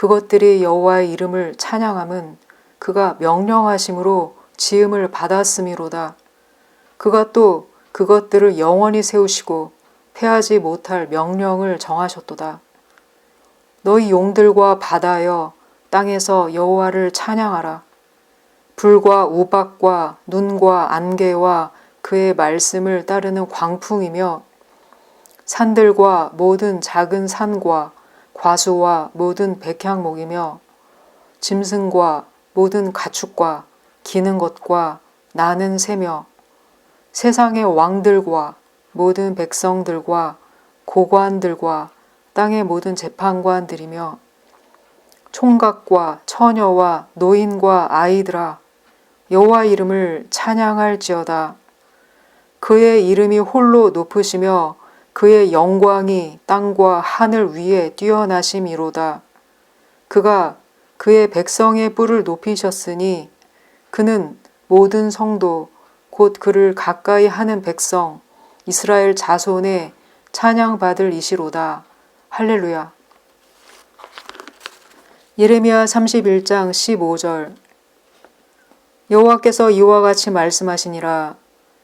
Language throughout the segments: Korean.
그것들이 여호와의 이름을 찬양함은 그가 명령하심으로 지음을 받았음이로다. 그가 또 그것들을 영원히 세우시고 패하지 못할 명령을 정하셨도다. 너희 용들과 바다여 땅에서 여호와를 찬양하라. 불과 우박과 눈과 안개와 그의 말씀을 따르는 광풍이며 산들과 모든 작은 산과 과수와 모든 백향목이며 짐승과 모든 가축과 기는 것과 나는 새며 세상의 왕들과 모든 백성들과 고관들과 땅의 모든 재판관들이며 총각과 처녀와 노인과 아이들아 여호와 이름을 찬양할지어다. 그의 이름이 홀로 높으시며 그의 영광이 땅과 하늘 위에 뛰어나심이로다. 그가 그의 백성의 뿔을 높이셨으니 그는 모든 성도 곧 그를 가까이 하는 백성 이스라엘 자손의 찬양받을 이시로다. 할렐루야. 예레미야 31장 15절 여호와께서 이와 같이 말씀하시니라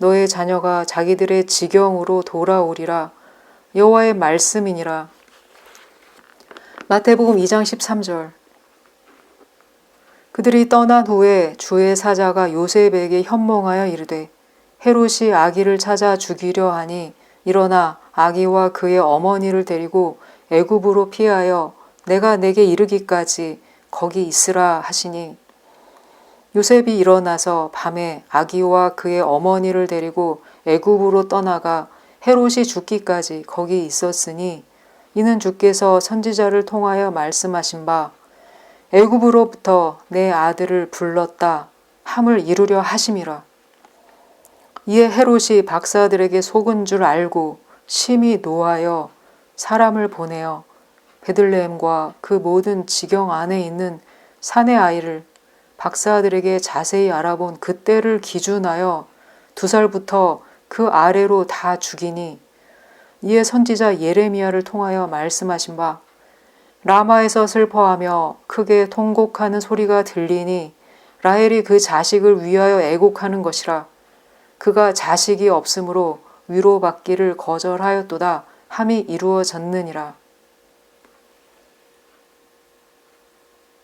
너의 자녀가 자기들의 지경으로 돌아오리라 여호와의 말씀이니라. 마태복음 2장 13절 그들이 떠난 후에 주의 사자가 요셉에게 현몽하여 이르되 헤롯이 아기를 찾아 죽이려 하니 일어나 아기와 그의 어머니를 데리고 애굽으로 피하여 내가 내게 이르기까지 거기 있으라 하시니 요셉이 일어나서 밤에 아기와 그의 어머니를 데리고 애굽으로 떠나가 헤롯이 죽기까지 거기 있었으니 이는 주께서 선지자를 통하여 말씀하신 바 애굽으로부터 내 아들을 불렀다 함을 이루려 하심이라. 이에 헤롯이 박사들에게 속은 줄 알고 심히 노하여 사람을 보내어 베들레헴과 그 모든 지경 안에 있는 산의 아이를 박사들에게 자세히 알아본 그때를 기준하여 두 살부터 그 아래로 다 죽이니 이에 선지자 예레미야를 통하여 말씀하신 바 라마에서 슬퍼하며 크게 통곡하는 소리가 들리니 라헬이 그 자식을 위하여 애곡하는 것이라 그가 자식이 없으므로 위로받기를 거절하였도다 함이 이루어졌느니라